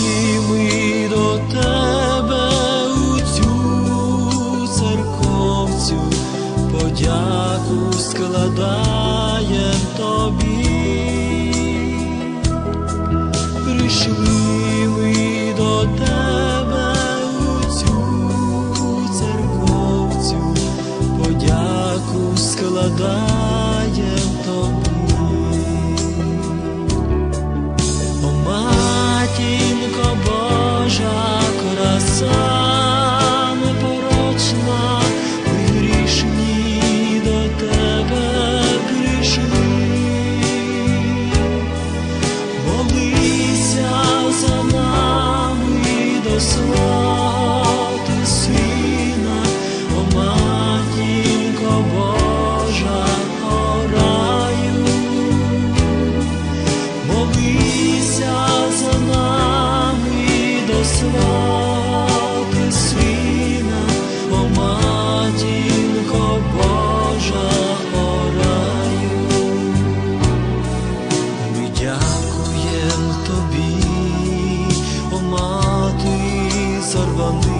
прийшли ми до тебе у цю церковцю, подяку складаєм тобі. Прийшли ми до тебе церковцю, подяку складаєм тобі. Краса непорочна, ми грішні до тебе прийшли. Молися за нами до сина, о матінко Божа, ораю. Молися за нами до слави дякуєм тобі, о мати зарваний.